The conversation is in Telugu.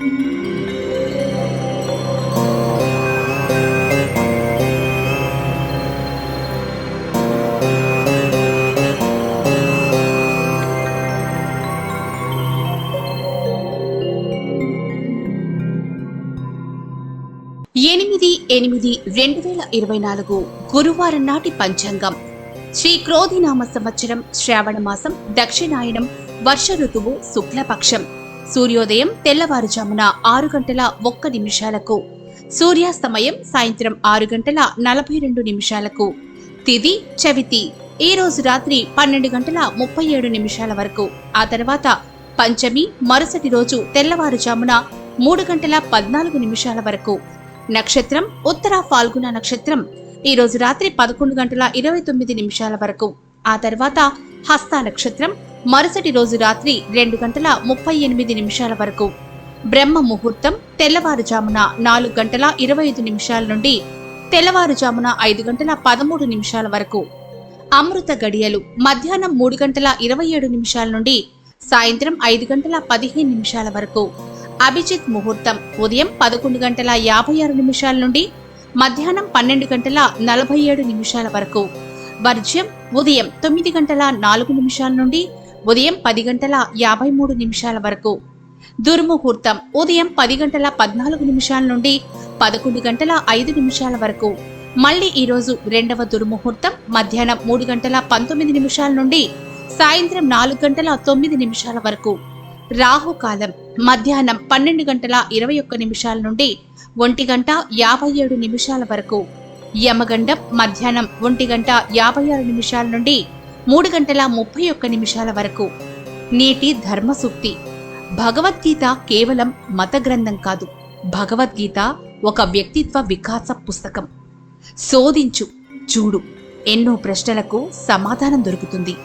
ఎనిమిది ఎనిమిది రెండు వేల ఇరవై నాలుగు గురువారం నాటి పంచాంగం. శ్రీ క్రోధినామ సంవత్సరం శ్రావణ మాసం దక్షిణాయనం వర్ష ఋతువు శుక్లపక్షం. సూర్యోదయం తెల్లవారుజామున ఆరు గంటల ఒక్క నిమిషాలకు. సూర్యాస్తమయం సాయంత్రం ఆరు గంటల నలభై రెండు నిమిషాలకు. తిది చవితి ఈ రోజు రాత్రి పన్నెండు గంటల ముప్పై ఏడు నిమిషాల వరకు. ఆ తర్వాత పంచమి మరుసటి రోజు తెల్లవారుజామున మూడు గంటల పద్నాలుగు నిమిషాల వరకు. నక్షత్రం ఉత్తర ఫాల్గుణ నక్షత్రం ఈ రోజు రాత్రి పదకొండు గంటల ఇరవై తొమ్మిది నిమిషాల వరకు. ఆ తర్వాత హస్త నక్షత్రం మరుసటి రోజు రాత్రి రెండు గంటల ముప్పై ఎనిమిది నిమిషాల వరకు. బ్రహ్మ ముహూర్తం తెల్లవారుజామున నాలుగు గంటల ఇరవై ఐదు నిమిషాల నుండి తెల్లవారుజామున ఐదు గంటల పదమూడు నిమిషాల వరకు. అమృత గడియలు మధ్యాహ్నం మూడు గంటల ఇరవై ఏడు నిమిషాల నుండి సాయంత్రం ఐదు గంటల పదిహేను నిమిషాల వరకు. అభిజిత్ ముహూర్తం ఉదయం పదకొండు గంటల యాభై ఆరు నిమిషాల నుండి మధ్యాహ్నం పన్నెండు గంటల నలభై ఏడు నిమిషాల వరకు. వర్జ్యం ఉదయం తొమ్మిది గంటల నాలుగు నిమిషాల నుండి ఉదయం పది గంటల యాభై మూడు నిమిషాల వరకు. దుర్ముహూర్తం ఉదయం పది గంటల పద్నాలుగు నిమిషాల నుండి పదకొండు గంటల ఐదు నిమిషాల వరకు. మళ్ళీ ఈరోజు రెండవ దుర్ముహూర్తం మధ్యాహ్నం మూడు గంటల పంతొమ్మిది నిమిషాల నుండి సాయంత్రం నాలుగు గంటల తొమ్మిది నిమిషాల వరకు. రాహుకాలం మధ్యాహ్నం పన్నెండు గంటల ఇరవై ఒక్క నిమిషాల నుండి ఒంటి గంట యాభై ఏడు నిమిషాల వరకు. యమగండం మధ్యాహ్నం ఒంటి గంట యాభై ఆరు నిమిషాల నుండి మూడు గంటల ముప్పై ఒక్క నిమిషాల వరకు. నేటి ధర్మసూక్తి భగవద్గీత కేవలం మత గ్రంథం కాదు. భగవద్గీత ఒక వ్యక్తిత్వ వికాస పుస్తకం. శోధించు చూడు. ఎన్నో ప్రశ్నలకు సమాధానం దొరుకుతుంది.